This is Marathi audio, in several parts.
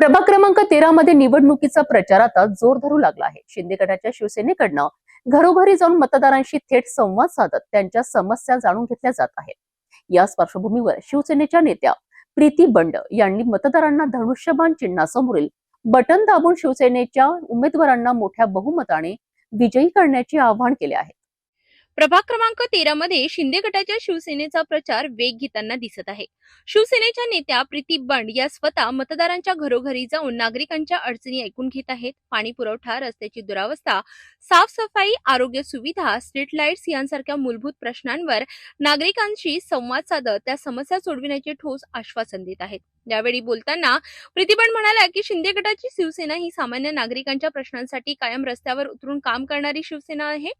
प्रभाग क्रमांक तेरा मध्ये निवडणुकीचा प्रचार आता जोर धरू लागला आहे. शिंदे गटाच्या शिवसेनेकडनं घरोघरी जाऊन मतदारांशी थेट संवाद साधत त्यांच्या समस्या जाणून घेतल्या जात आहेत. याच पार्श्वभूमीवर शिवसेनेच्या नेत्या प्रीती बंड यांनी मतदारांना धनुष्यबाण चिन्हासमोरील बटन दाबून शिवसेनेच्या उमेदवारांना मोठ्या बहुमताने विजयी करण्याचे आवाहन केले आहे. प्रभाग क्रमांक तेरा मध्ये शिंदे गटाच्या शिवसेनेचा प्रचार वेग घेताना दिसत आहे. शिवसेनेच्या नेत्या प्रीती बंड या स्वतः मतदारांच्या घरोघरी जाऊन नागरिकांच्या अडचणी ऐकून घेत आहेत. पाणी पुरवठा रस्त्याची दुरावस्था साफसफाई आरोग्य सुविधा स्ट्रीट लाईट्स यांसारख्या मूलभूत प्रश्नांवर नागरिकांशी संवाद साधत त्या समस्या सोडविण्याचे ठोस आश्वासन देत आहेत. यावेळी बोलताना प्रीतीबंड म्हणाल्या की शिंदे गटाची शिवसेना ही सामान्य नागरिकांच्या प्रश्नांसाठी कायम रस्त्यावर उतरून काम करणारी शिवसेना आहे.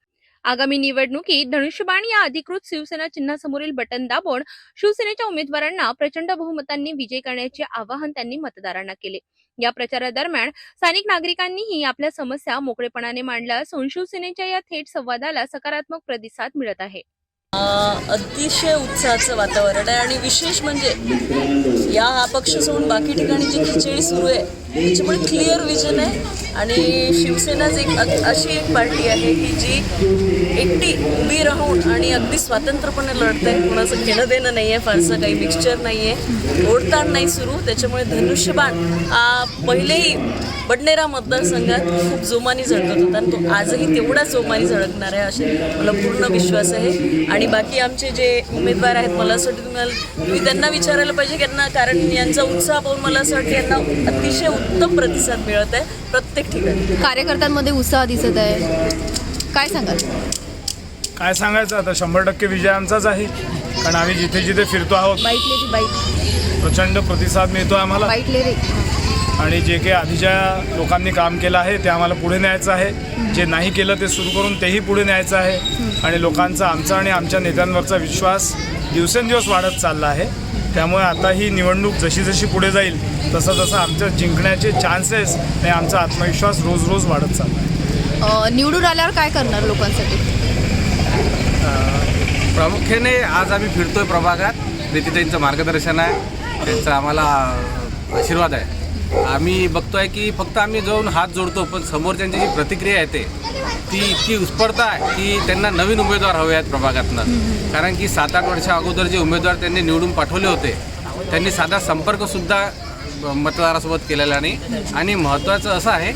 आगामी निवडणुकीत धनुष्यबाण या अधिकृत शिवसेना चिन्हासमोरील बटन दाबून शिवसेनेच्या उमेदवारांना प्रचंड बहुमतांनी विजय करण्याचे आवाहन त्यांनी मतदारांना केले. या प्रचारादरम्यान स्थानिक नागरिकांनीही आपल्या समस्या मोकळेपणाने मांडल्या असून शिवसेनेच्या या थेट संवादाला सकारात्मक प्रतिसाद मिळत आहे. अतिशय उत्साहाचं वातावरण आहे आणि विशेष म्हणजे या हा पक्ष सोडून बाकी ठिकाणी जी खिचडी सुरू आहे त्याच्यामुळे क्लिअर विजन आहे. आणि शिवसेनाच एक अशी एक पार्टी आहे की जी एकटी उभी राहून आणि अगदी स्वतंत्रपणे लढते कोणाचं घेणं देणं नाही आहे फारसं काही मिक्सचर नाही आहे ओढताण नाही सुरू. त्याच्यामुळे धनुष्यबाण हा पहिलेही बडनेरा मतदारसंघात खूप जोमाने झळकत होता आणि तो आजही तेवढा जोमाने झळकणार आहे असे मला पूर्ण विश्वास आहे. आणि बाकी आमचे जे उमेदवार आहेत मला असं वाटतं तुम्हाला तुम्ही त्यांना विचारायला पाहिजे की यांना कारण यांचा उत्साह पाहून मला असं वाटतं यांना अतिशय उत्तम प्रतिसाद मिळत आहे प्रत्येक ठिकाणी. कार्यकर्त्यांमध्ये उत्साह दिसत आहे. काय सांगाल? काय सांगायचं? आता शंभर टक्के विजय आमचाच आहे. कारण आम्ही जिथे जिथे फिरतो आहोत रे बाईट. प्रचंड प्रतिसाद मिळतो आम्हाला. बाईटले रे आणि जे काही आधीच्या लोकांनी काम केलं आहे ते आम्हाला पुढे न्यायचं आहे. जे नाही केलं ते सुरू करून तेही पुढे न्यायचं आहे. आणि लोकांचा आमचा आणि आमच्या नेत्यांवरचा विश्वास दिवसेंदिवस वाढत चालला आहे. त्यामुळे आता ही निवडणूक जशी जशी पुढे जाईल तसं तसं आमच्या जिंकण्याचे चान्सेस आणि आमचा आत्मविश्वास रोज रोज वाढत चालला आहे. अं, निवडून आल्यावर काय करणार लोकांसाठी? प्रामुख्याने आज आम्ही फिरतोय प्रभागात. प्रीतीताईंचं मार्गदर्शन आहे. त्यांचा आम्हाला आशीर्वाद आहे. आम्ही बघतोय की फक्त आम्ही जाऊन हात जोडतो पण समोरच्यांची जी प्रतिक्रिया येते ती इतकी उत्स्फूर्त आहे की त्यांना नवीन उमेदवार हवे आहेत प्रभागातनं. कारण की सात आठ वर्षा अगोदर जे उमेदवार त्यांनी निवडून पाठवले होते त्यांनी साधा संपर्कसुद्धा मतदारासोबत केलेला नाही. आणि महत्त्वाचं असं आहे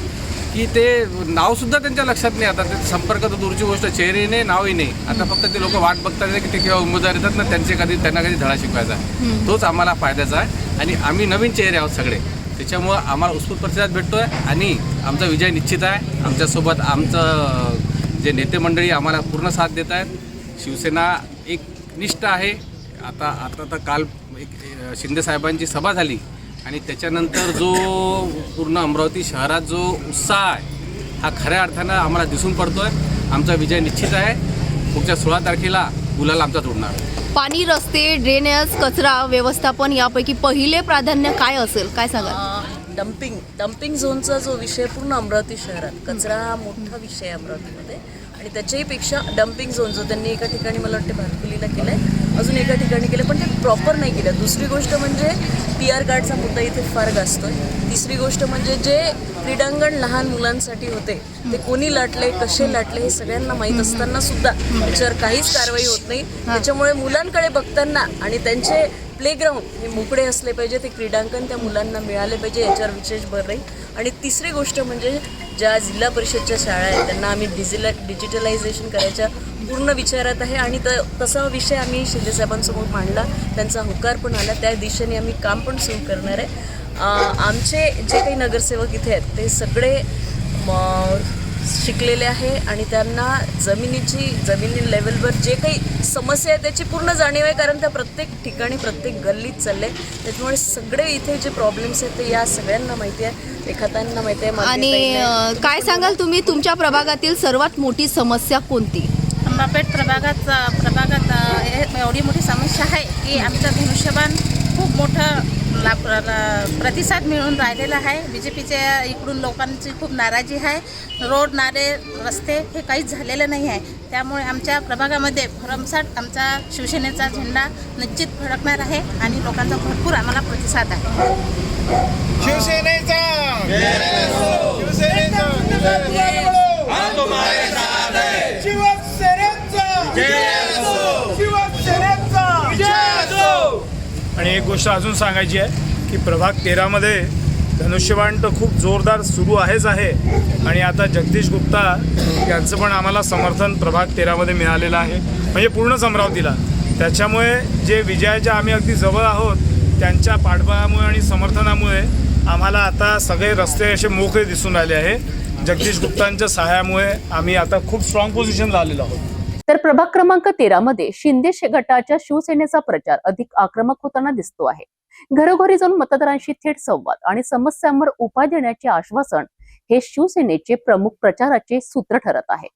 की ते नावसुद्धा त्यांच्या लक्षात नाही. आता ते संपर्क तर दूरची गोष्ट चेहरे नाही नावही नाही. आता फक्त ते लोक वाट बघतात की ते केव्हा उमेदवार येतात ना त्यांचे कधी त्यांना कधी धडा शिकवायचा तोच आम्हाला फायद्याचा आहे. आणि आम्ही नवीन चेहरे आहोत सगळे. त्याच्यामुळं आम्हाला उत्स्फूर्त प्रतिसाद भेटतो आहे आणि आमचा विजय निश्चित आहे. आमच्यासोबत आमचं जे नेते मंडळी आम्हाला पूर्ण साथ देत आहेत. शिवसेना एक निष्ठ आहे. आता आता तर काल एक शिंदेसाहेबांची सभा झाली आणि त्याच्यानंतर जो पूर्ण अमरावती शहरात जो उत्साह आहे हा खऱ्या अर्थानं आम्हाला दिसून पडतो आहे आमचा विजय निश्चित आहे. पुढच्या सोळा तारखेला गुलाल आमचा जोडणार. पाणी रस्ते ड्रेनेज कचरा व्यवस्थापन यापैकी पहिले प्राधान्य काय असेल? काय सांगाल? डम्पिंग डम्पिंग झोनचा जो विषय पूर्ण अमरावती शहरात. कचरा हा मोठा विषय आहे अमरावतीमध्ये. आणि त्याच्याही पेक्षा डम्पिंग झोन जो त्यांनी एका ठिकाणी मला वाटते भातकुलीला केलं आहे अजून एका ठिकाणी केलं पण ते प्रॉपर नाही केलं. दुसरी गोष्ट म्हणजे पी आर कार्डचा मुद्दा इथे फार गाजतोय. तिसरी गोष्ट म्हणजे जे क्रीडांगण लहान मुलांसाठी होते ते कोणी लाटले कसे लाटले हे सगळ्यांना माहीत असताना सुद्धा त्याच्यावर काहीच कारवाई होत नाही. त्याच्यामुळे मुलांकडे बघताना आणि त्यांचे प्लेग्राऊंड हे मोकळे असले पाहिजे ते क्रीडांकन त्या मुलांना मिळाले पाहिजे याच्यावर विशेष भर राहील. आणि तिसरी गोष्ट म्हणजे ज्या जिल्हा परिषदच्या शाळा आहेत त्यांना आम्ही डिजिला डिजिटलायझेशन करायच्या पूर्ण विचारात आहे. आणि त तसा विषय आम्ही शिंदेसाहेबांसमोर मांडला त्यांचा होकार पण आला. त्या दिशेने आम्ही काम पण सुरू करणार आहे. आमचे जे काही नगरसेवक इथे आहेत ते सगळे शिकलेले आहे आणि त्यांना जमिनीची जमिनी लेवलवर जे काही समस्या आहे त्याची पूर्ण जाणीव आहे कारण त्या प्रत्येक ठिकाणी प्रत्येक गल्लीत चालले त्याच्यामुळे सगळे इथे जे प्रॉब्लेम्स आहेत ते या सगळ्यांना माहिती आहे. रेखाताईंना माहिती आहे आणि काय सांगाल तुम्ही? तुमच्या प्रभागातील सर्वात मोठी समस्या कोणती? अंबापेठ प्रभागात प्रभागात हे- एवढी मोठी समस्या आहे की आमचं धनुष्यबाण खूप मोठा लाभ प्रतिसाद मिळून राहिलेला आहे बी जे पीच्या इकडून लोकांची खूप नाराजी आहे रोड नारे रस्ते हे काहीच झालेलं नाही आहे त्यामुळे आमच्या प्रभागामध्ये भरमसाट आमचा शिवसेनेचा झेंडा निश्चित फडकणार आहे आणि लोकांचा भरपूर आम्हाला प्रतिसाद आहे शिवसेनेचा आणि एक गोष्ट अजून सांगायची आहे की प्रभाग तेरामध्ये धनुष्यबाण तर खूप जोरदार सुरू आहेच आहे. आणि आता जगदीश गुप्ता यांचं पण आम्हाला समर्थन प्रभाग तेरामध्ये मिळालेलं आहे. म्हणजे पूर्णच अमरावतीला त्याच्यामुळे जे विजयाच्या आम्ही अगदी जवळ आहोत त्यांच्या पाठबळामुळे आणि समर्थनामुळे आम्हाला आता सगळे रस्ते असे मोकळे दिसून राहिले आहे. जगदीश गुप्तांच्या सहाय्यामुळे आम्ही आता खूप स्ट्रॉंग पोझिशनला आलेलो आहोत. तर प्रभाग क्रमांक तेरा मध्ये शिंदे गटाच्या शिवसेनेचा प्रचार अधिक आक्रमक होताना दिसतो आहे. घरोघरी जाऊन मतदारांशी थेट संवाद आणि समस्यांवर उपाय देण्याचे आश्वासन हे शिवसेनेचे प्रमुख प्रचाराचे सूत्र ठरत आहे.